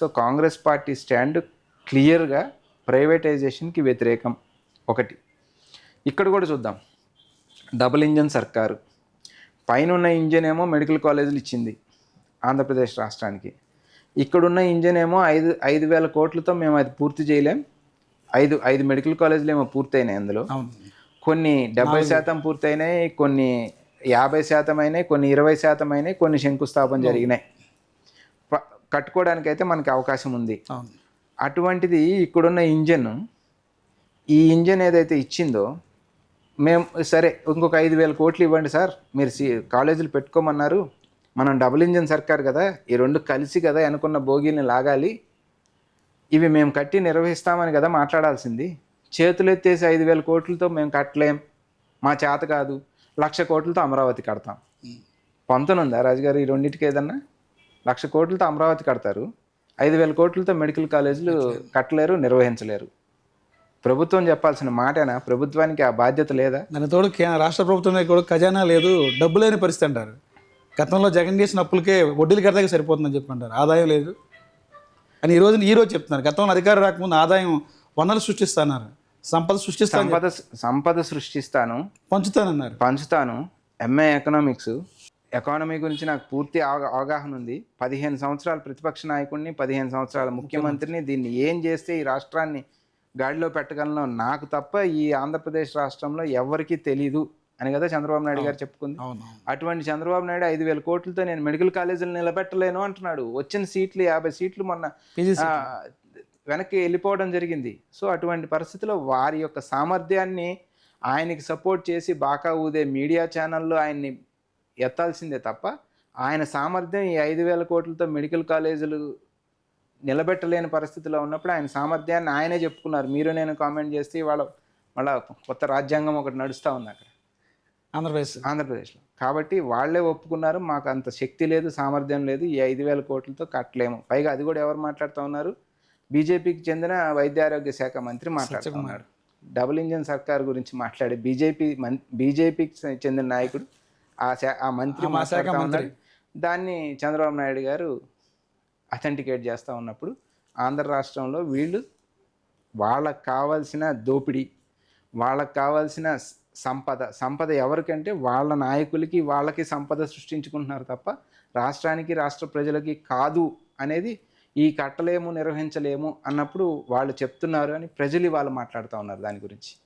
So Congress party stand క్లియర్గా ప్రైవేటైజేషన్కి వ్యతిరేకం ఒకటి. ఇక్కడ కూడా చూద్దాం. డబుల్ ఇంజన్ సర్కారు. పైన ఉన్న ఇంజన్ ఏమో మెడికల్ కాలేజీలు ఇచ్చింది ఆంధ్రప్రదేశ్ రాష్ట్రానికి. ఇక్కడున్న ఇంజన్ ఏమో ఐదు ఐదు వేల కోట్లతో మేము అది పూర్తి చేయలేం. ఐదు ఐదు మెడికల్ కాలేజీలు ఏమో పూర్తయినాయి అందులో. కొన్ని డెబ్బై శాతం పూర్తయినాయి కొన్ని యాభై శాతం అయినాయి కొన్ని ఇరవై శాతం అయినాయి కొన్ని శంకుస్థాపన జరిగినాయి. కట్టుకోవడానికి అయితే మనకి అవకాశం ఉంది. అటువంటిది ఇక్కడున్న ఇంజన్ ఈ ఇంజన్ ఏదైతే ఇచ్చిందో మేము సరే ఇంకొక ఐదు వేల కోట్లు ఇవ్వండి సార్. మీరు సి కాలేజీలు పెట్టుకోమన్నారు. మనం డబుల్ ఇంజన్ సర్కార్ కదా ఈ రెండు కలిసి కదా అనుకున్న బోగీల్ని లాగాలి. ఇవి మేము కట్టి నిర్వహిస్తామని కదా మాట్లాడాల్సింది. చేతులు ఎత్తేసి ఐదు వేల కోట్లతో మేము కట్టలేం. మా చేత కాదు. లక్ష కోట్లతో అమరావతి కడతాం. పొంతనుందా రాజుగారు ఈ రెండింటికి ఏదన్నా? లక్ష కోట్లతో అమరావతి కడతారు. ఐదు వేల కోట్లతో మెడికల్ కాలేజీలు కట్టలేరు. నిర్వహించలేరు. ప్రభుత్వం చెప్పాల్సిన మాటేనా? ప్రభుత్వానికి ఆ బాధ్యత లేదా? దాని తోడు రాష్ట్ర ప్రభుత్వం కూడా ఖజానా లేదు డబ్బు లేని పరిస్థితి అంటారు. గతంలో జగన్ చేసిన అప్పులకే వడ్డీలు కడతాకి సరిపోతుందని చెప్పంటారు. ఆదాయం లేదు అని ఈ రోజు ఈ రోజు చెప్తున్నారు. గతంలో అధికారం రాకముందు ఆదాయం వనరులు సృష్టిస్తున్నారు సంపద సృష్టిస్తాను సంపద సంపద సృష్టిస్తాను. పంచుతానన్నారు. పంచుతాను. ఎంఏ ఎకనామిక్స్ ఎకానమీ గురించి నాకు పూర్తి అవగా- అవగాహన ఉంది. పదిహేను సంవత్సరాల ప్రతిపక్ష నాయకుడిని పదిహేను సంవత్సరాల ముఖ్యమంత్రిని దీన్ని ఏం చేస్తే ఈ రాష్ట్రాన్ని గాడిలో పెట్టగలను నాకు తప్ప ఈ ఆంధ్రప్రదేశ్ రాష్ట్రంలో ఎవరికీ తెలీదు అని కదా చంద్రబాబు నాయుడు గారు చెప్పుకుంది. అటువంటి చంద్రబాబు నాయుడు ఐదు వేల కోట్లతో నేను మెడికల్ కాలేజీలు నిలబెట్టలేను అంటున్నాడు. వచ్చిన సీట్లు యాభై సీట్లు మొన్న వెనక్కి వెళ్ళిపోవడం జరిగింది. సో అటువంటి పరిస్థితిలో వారి యొక్క సామర్థ్యాన్ని ఆయనకి సపోర్ట్ చేసి బాకా ఊదే మీడియా ఛానల్లో ఆయన్ని ఎత్తాల్సిందే తప్ప ఆయన సామర్థ్యం ఈ ఐదు వేల కోట్లతో మెడికల్ కాలేజీలు నిలబెట్టలేని పరిస్థితిలో ఉన్నప్పుడు ఆయన సామర్థ్యాన్ని ఆయనే చెప్పుకున్నారు. మీరు నేను కామెంట్ చేస్తే వాళ్ళ మళ్ళా కొత్త రాజ్యాంగం ఒకటి నడుస్తూ ఉంది అక్కడ. ఆంధ్రప్రదేశ్. ఆంధ్రప్రదేశ్లో. కాబట్టి వాళ్ళే ఒప్పుకున్నారు. మాకు అంత శక్తి లేదు సామర్థ్యం లేదు. ఈ ఐదు వేల కోట్లతో కట్టలేము. పైగా అది కూడా ఎవరు మాట్లాడుతూ ఉన్నారు? బీజేపీకి చెందిన వైద్య ఆరోగ్య శాఖ మంత్రి మాట్లాడుతూ ఉన్నాడు డబుల్ ఇంజన్ సర్కార్ గురించి మాట్లాడే బీజేపీ మన్ బీజేపీకి చెందిన నాయకుడు ఆ శా ఆ మంత్రి మా శాఖ మంత్రి. దాన్ని చంద్రబాబు నాయుడు గారు అథెంటికేట్ చేస్తూ ఉన్నప్పుడు ఆంధ్ర రాష్ట్రంలో వీళ్ళు వాళ్ళకు కావాల్సిన దోపిడీ వాళ్ళకి కావాల్సిన సంపద సంపద ఎవరికంటే వాళ్ళ నాయకులకి వాళ్ళకి సంపద సృష్టించుకుంటున్నారు తప్ప రాష్ట్రానికి రాష్ట్ర ప్రజలకి కాదు అనేది ఈ కట్టలేము నిర్వహించలేము అన్నప్పుడు వాళ్ళు చెప్తున్నారు అని ప్రజలు వాళ్ళు మాట్లాడుతూ ఉన్నారు దాని గురించి